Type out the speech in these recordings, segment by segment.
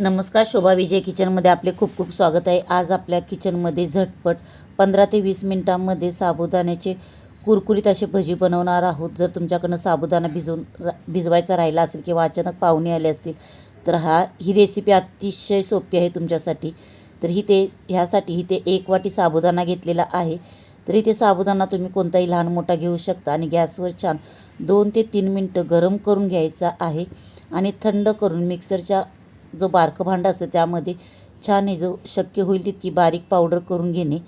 नमस्कार शोभा विजय किचनमध्ये आपले खूप खूप स्वागत आहे. आज आपल्या किचनमध्ये झटपट पंधरा ते वीस मिनटांमध्ये साबुदाण्याचे कुरकुरीत असे भजी बनवणार आहोत. जर तुमच्याकडनं साबुदाणा भिजवून रा भिजवायचा राहिला असेल किंवा अचानक पाहुणे आले असतील तर हा ही रेसिपी अतिशय सोपी आहे तुमच्यासाठी. तर ही ते ह्यासाठी ही ते एक वाटी साबुदाणा घेतलेला आहे. तरी ते साबुदाणा तुम्ही कोणताही लहान मोठा घेऊ शकता आणि गॅसवर छान दोन ते तीन मिनटं गरम करून घ्यायचा आहे आणि थंड करून मिक्सरच्या जो बारकं भांडं असतं त्यामध्ये छान हे जो शक्य होईल तितकी बारीक पावडर करून घेणे.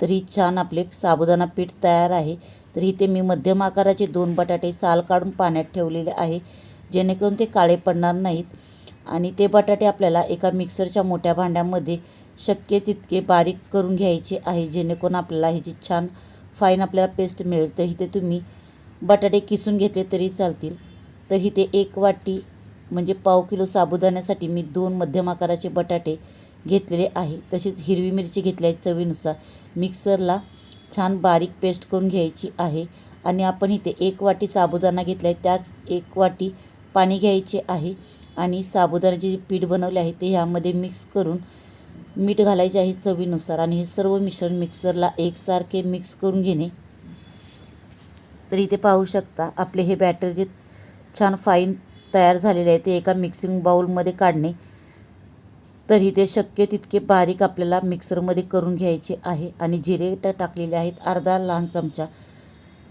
तर ही छान आपले साबुदाणा पीठ तयार आहे. तर इथे मी मध्यम आकाराचे दोन बटाटे साल काढून पाण्यात ठेवलेले आहे. जेणेकरून ते काळे पडणार नाहीत. आणि ते बटाटे आपल्याला एका मिक्सरच्या मोठ्या भांड्यामध्ये शक्य तितके बारीक करून घ्यायचे आहे. जेणेकरून आपल्याला ह्याची छान फाईन आपल्याला पेस्ट मिळेल. तर इथे तुम्ही बटाटे किसून घेतले तरी चालतील. तर इथे एक वाटी म्हणजे पाव किलो साबुदाण्यासाठी मी दोन मध्यम आकाराचे बटाटे घेतलेले आहे. तसेच हिरवी मिरची घेतली आहे चवीनुसार मिक्सरला छान बारीक पेस्ट करून घ्यायची आहे आणि आपण इथे एक वाटी साबुदाणा घेतला आहे त्याच एक वाटी पाणी घ्यायचे आहे आणि साबुदाण्याचे जे पीठ बनवले आहे ते ह्यामध्ये मिक्स करून मीठ घालायचे आहे चवीनुसार आणि हे सर्व मिश्रण मिक्सरला एकसारखे मिक्स करून घेणे. तर इथे पाहू शकता आपले हे बॅटर जे छान फाईन तयार झालेले आहे ते एका मिक्सिंग बाऊलमध्ये काढणे. तरी ते शक्य तितके बारीक आपल्याला मिक्सरमध्ये करून घ्यायचे आहे. आणि जिरे टाकलेले आहेत अर्धा लहान चमचा.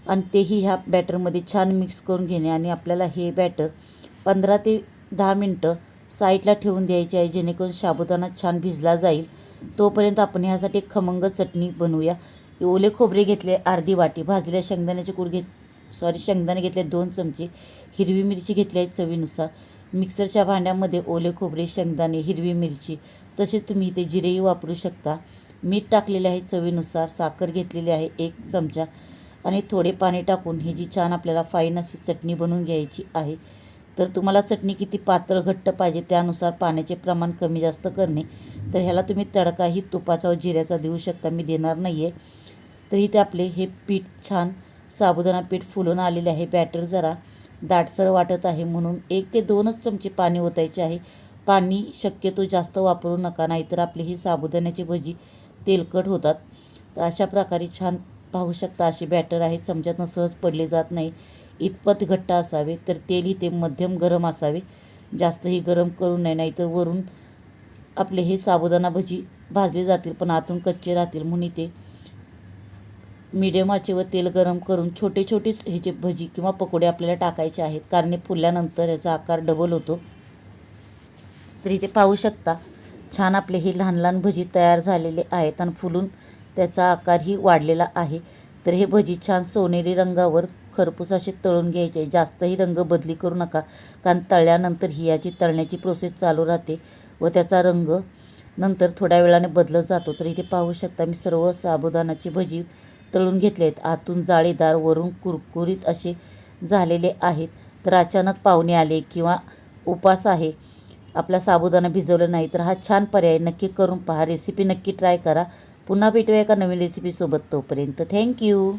आणि तेही ह्या बॅटरमध्ये छान मिक्स करून घेणे. आणि आपल्याला हे बॅटर पंधरा ते दहा मिनटं साईडला ठेवून द्यायचे आहे. जेणेकरून साबुदाणा छान भिजला जाईल. तोपर्यंत आपण ह्यासाठी खमंग चटणी बनवूया. ओले खोबरे घेतले अर्धी वाटी. भाजलेल्या शेंगदाण्याचे कूड घेत सॉरी शेंगदाणे घेतले दोन चमचे हिरवी मिरची घेतली आहे चवीनुसार. मिक्सरच्या भांड्यामध्ये ओले खोबरे शेंगदाणे हिरवी मिरची तसेच तुम्ही इथे जिरेही वापरू शकता. मीठ टाकलेले आहे चवीनुसार साखर घेतलेली आहे एक चमचा आणि थोडे पाणी टाकून ही जी छान आपल्याला फाईन अशी चटणी बनवून घ्यायची आहे. तर तुम्हाला चटणी किती पातळ घट्ट पाहिजे त्यानुसार पाण्याचे प्रमाण कमी जास्त करणे. तर ह्याला तुम्ही तडकाही तुपाचा व जिऱ्याचा देऊ शकता मी देणार नाही आहे तर इथे आपले हे पीठ छान साबुदाणा पीठ फुलून आलेले आहे. बॅटर जरा दाटसर वाटत आहे म्हणून एक ते दोनच चमचे पाणी ओतायचे आहे. पाणी शक्यतो जास्त वापरू नका नाहीतर आपली ही साबुदाण्याची भजी तेलकट होतात. तर अशा प्रकारे छान पाहू शकता असे बॅटर आहे. चमच्यातनं सहज पडले जात नाही. इतपत घट्ट असावे तर तेलही ते मध्यम गरम असावे. जास्तही गरम करू नये नाहीतर वरून आपले हे साबुदाणा भजी भाजले जातील पण आतून कच्चे राहतील म्हणून ते मीडियम आचेवर तेल गरम करून छोटे छोटेच ह्याचे भजी किंवा पकोडे आपल्याला टाकायचे आहेत. कारण हे फुलल्यानंतर याचा आकार डबल होतो. तर इथे पाहू शकता छान आपले हे लहान लहान भजी तयार झालेले आहेत आणि फुलून त्याचा आकारही वाढलेला आहे. तर हे भजी छान सोनेरी रंगावर खरपूस असे तळून घ्यायचे जास्तही रंग बदली करू नका कारण तळल्यानंतर ही याची तळण्याची प्रोसेस चालू राहते व त्याचा रंग नंतर थोड्या वेळाने बदलत जातो. तर इथे पाहू शकता मी सर्व साबुदाणाची भजी तळून घेतले आहेत आतून जाळीदार वरून कुरकुरीत असे झालेले आहेत. तर अचानक पाहुणे आले किंवा उपास आहे. आपला साबुदाणा भिजवलं नाही तर हा छान पर्याय नक्की करून पहा. रेसिपी नक्की ट्राय करा. पुन्हा भेटूया एका नवीन रेसिपीसोबत तोपर्यंत. थँक्यू.